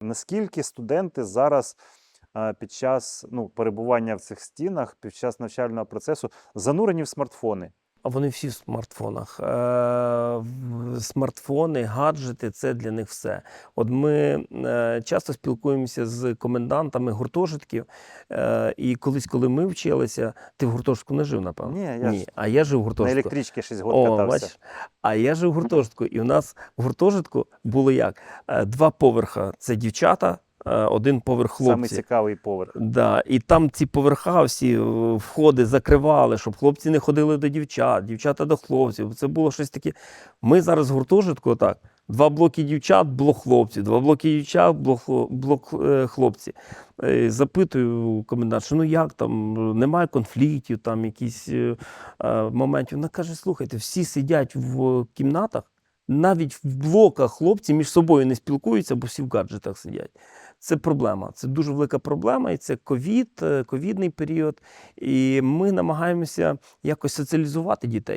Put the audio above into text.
Наскільки студенти зараз е, під час ну, перебування в цих стінах, під час навчального процесу занурені в смартфони? А вони всі в смартфонах. Смартфони, гаджети це для них все. От ми е, часто спілкуємося з комендантами гуртожитків. е, І колись, коли ми вчилися, ти в гуртожитку не жив, напевно? Ні, я Ні. А я жив в на гуртожитку. електричці 6 О, катався. бачиш? А я жив в гуртожитку, і у нас в гуртожитку було як? Е, Два поверха це дівчата, один поверх Саме цікавий поверх. Да, і там ці поверха всі е, входи закривали, щоб хлопці не ходили до дівчат, дівчата до хлопців. Це було щось таке. Ми зараз в гуртожитку отак. Два блоки дівчат, блок хлопців, два блоки дівчат, блок, блок е, хлопці. Е, Запитую комендант, що ну як там, немає конфліктів, там якісь е, е, моментів. Вона каже: слухайте, всі сидять в кімнатах, навіть в блоках хлопці між собою не спілкуються, бо всі в гаджетах сидять. Це проблема. Це дуже велика проблема, і це ковід, е, ковідний період. І ми намагаємося якось соціалізувати дітей.